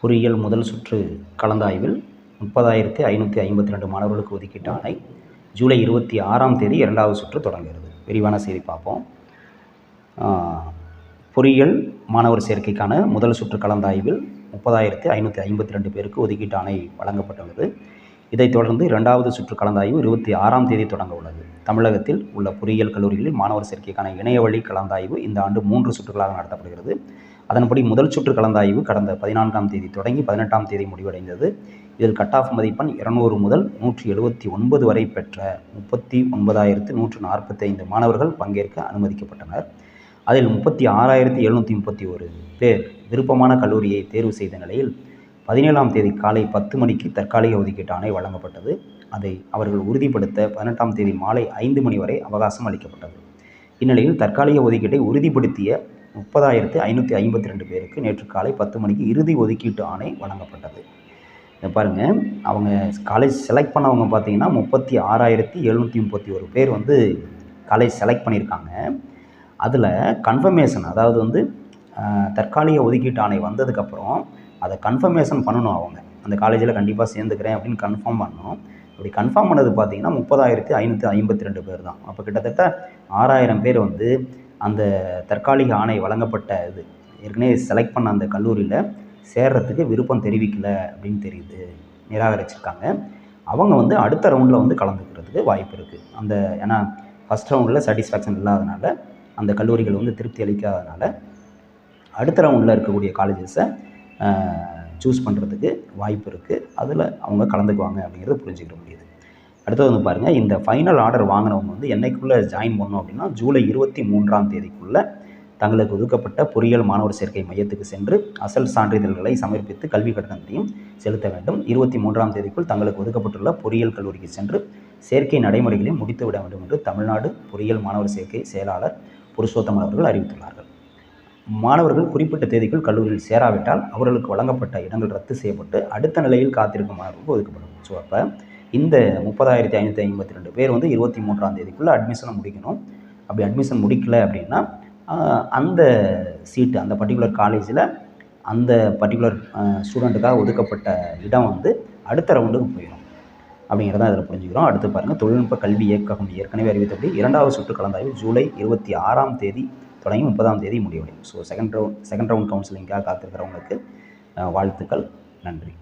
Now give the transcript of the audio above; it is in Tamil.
பொறியியல் முதல் சுற்று கலந்தாய்வில் முப்பதாயிரத்தி ஐநூற்றி ஐம்பத்தி ரெண்டு மாணவர்களுக்கு ஒதுக்கீட்டு ஆணை ஜூலை இருபத்தி ஆறாம் தேதி இரண்டாவது சுற்று தொடங்குகிறது. விரிவான செய்தி பார்ப்போம். பொறியியல் மாணவர் சேர்க்கைக்கான முதல் சுற்று கலந்தாய்வில் முப்பதாயிரத்தி ஐநூற்றி ஐம்பத்தி ரெண்டு பேருக்கு ஒதுக்கீட்டு ஆணை வழங்கப்பட்டுள்ளது. இதைத் தொடர்ந்து இரண்டாவது சுற்று கலந்தாய்வு இருபத்தி ஆறாம் தேதி தொடங்க உள்ளது. தமிழகத்தில் உள்ள பொறியியல் கல்லூரிகளில் மாணவர் சேர்க்கைக்கான இணையவழி கலந்தாய்வு இந்த ஆண்டு மூன்று சுற்றுகளாக நடத்தப்படுகிறது. அதன்படி முதல் சுற்று கலந்தாய்வு கடந்த பதினான்காம் தேதி தொடங்கி பதினெட்டாம் தேதி முடிவடைந்தது. இதில் கட் ஆஃப் மதிப்பெண் இருநூறு முதல் நூற்றி எழுபத்தி ஒன்பது வரை பெற்ற முப்பத்தி ஒன்பதாயிரத்து நூற்று நாற்பத்தைந்து மாணவர்கள் பங்கேற்க அனுமதிக்கப்பட்டனர். அதில் முப்பத்தி ஆறாயிரத்தி எழுநூற்றி முப்பத்தி ஒரு பேர் விருப்பமான கல்லூரியை தேர்வு செய்த நிலையில் பதினேழாம் தேதி காலை பத்து மணிக்கு தற்காலிக ஒதுக்கீட்டு ஆணை வழங்கப்பட்டது. அதை அவர்கள் உறுதிப்படுத்த பதினெட்டாம் தேதி மாலை ஐந்து மணி வரை அவகாசம் அளிக்கப்பட்டது. இந்நிலையில் தற்காலிக ஒதுக்கீட்டை உறுதிப்படுத்திய முப்பதாயிரத்து ஐநூற்றி ஐம்பத்தி ரெண்டு பேருக்கு நேற்று காலை பத்து மணிக்கு இறுதி ஒதுக்கீட்டு ஆணை வழங்கப்பட்டது. இதை பாருங்கள் அவங்க காலேஜ் செலக்ட் பண்ணவங்க பார்த்தீங்கன்னா முப்பத்தி ஆறாயிரத்தி எழுநூற்றி முப்பத்தி ஒரு பேர் வந்து காலேஜ் செலக்ட் பண்ணியிருக்காங்க. அதில் கன்ஃபர்மேஷன் அதாவது வந்து தற்காலிக ஒதுக்கீட்டு ஆணை வந்ததுக்கப்புறம் அதை கன்ஃபர்மேஷன் பண்ணணும் அவங்க. அந்த காலேஜில் கண்டிப்பாக சேர்ந்துக்கிறேன் அப்படின்னு கன்ஃபார்ம் பண்ணணும். அப்படி கன்ஃபார்ம் பண்ணது பார்த்தீங்கன்னா முப்பதாயிரத்தி ஐநூற்றி ஐம்பத்தி ரெண்டு பேர் தான். அப்போ கிட்டத்தட்ட ஆறாயிரம் பேர் வந்து அந்த தற்காலிக ஆணை வழங்கப்பட்ட இது. ஏற்கனவே செலக்ட் பண்ண அந்த கல்லூரியில் சேர்றதுக்கு விருப்பம் தெரிவிக்கல அப்படின்னு தெரியுது. நிராகரிச்சிருக்காங்க. அவங்க வந்து அடுத்த ரவுண்டில் வந்து கலந்துக்கிறதுக்கு வாய்ப்பு இருக்குது அந்த ஏன்னா ஃபஸ்ட் ரவுண்டில் சாட்டிஸ்ஃபேக்ஷன் இல்லாதனால அந்த கல்லூரிகள் வந்து திருப்தி அளிக்காதனால அடுத்த ரவுண்டில் இருக்கக்கூடிய காலேஜஸை சூஸ் பண்ணுறதுக்கு வாய்ப்பு இருக்குது அதில் அவங்க கலந்துக்குவாங்க அப்படிங்கிறத புரிஞ்சுக்கிற முடியுது. அடுத்தது வந்து பாருங்கள் இந்த ஃபைனல் ஆர்டர் வாங்கினவங்க வந்து என்னைக்குள்ளே ஜாயின் பண்ணணும் அப்படின்னா ஜூலை இருபத்தி மூன்றாம் தேதிக்குள்ளே தங்களுக்கு ஒதுக்கப்பட்ட பொறியியல் மாணவர் சேர்க்கை மையத்துக்கு சென்று அசல் சான்றிதழ்களை சமர்ப்பித்து கல்வி கட்டணத்தையும் செலுத்த வேண்டும். இருபத்தி மூன்றாம் தேதிக்குள் தங்களுக்கு ஒதுக்கப்பட்டுள்ள பொறியியல் கல்லூரிக்கு சென்று சேர்க்கை நடைமுறைகளை முடித்து விட வேண்டும் என்று தமிழ்நாடு பொறியியல் மாணவர் சேர்க்கை செயலாளர் புருஷோத்தமன் அவர்கள் அறிவித்துள்ளார்கள். மாணவர்கள் குறிப்பிட்ட தேதிக்குள் கல்லூரியில் சேராவிட்டால் அவர்களுக்கு வழங்கப்பட்ட இடங்கள் ரத்து செய்யப்பட்டு அடுத்த நிலையில் காத்திருக்கும் மாணவர்களுக்கு ஒதுக்கப்படும். ஸோ அப்போ இந்த முப்பதாயிரத்தி ஐநூற்றி ஐம்பத்தி ரெண்டு பேர் வந்து இருபத்தி மூன்றாம் தேதிக்குள்ளே அட்மிஷனை முடிக்கணும். அப்படி அட்மிஷன் முடிக்கல அப்படின்னா அந்த சீட்டு அந்த பர்டிகுலர் காலேஜில் அந்த பர்டிகுலர் ஸ்டூடெண்ட்டுக்காக ஒதுக்கப்பட்ட இடம் வந்து அடுத்த ரவுண்டுக்கு போயிடும் அப்படிங்கிறத அதில் புரிஞ்சுக்கிறோம். அடுத்து பாருங்கள் தொழில்நுட்ப கல்வி இயக்ககம் ஏற்கனவே அறிவித்தபடி இரண்டாவது சுற்று கலந்தாய்வு ஜூலை இருபத்தி ஆறாம் தேதி தொடங்கி முப்பதாம் தேதி முடிவடையும். So second round second round கவுன்சிலிங்காக காத்திருக்கிறவங்களுக்கு வாழ்த்துக்கள். நன்றி.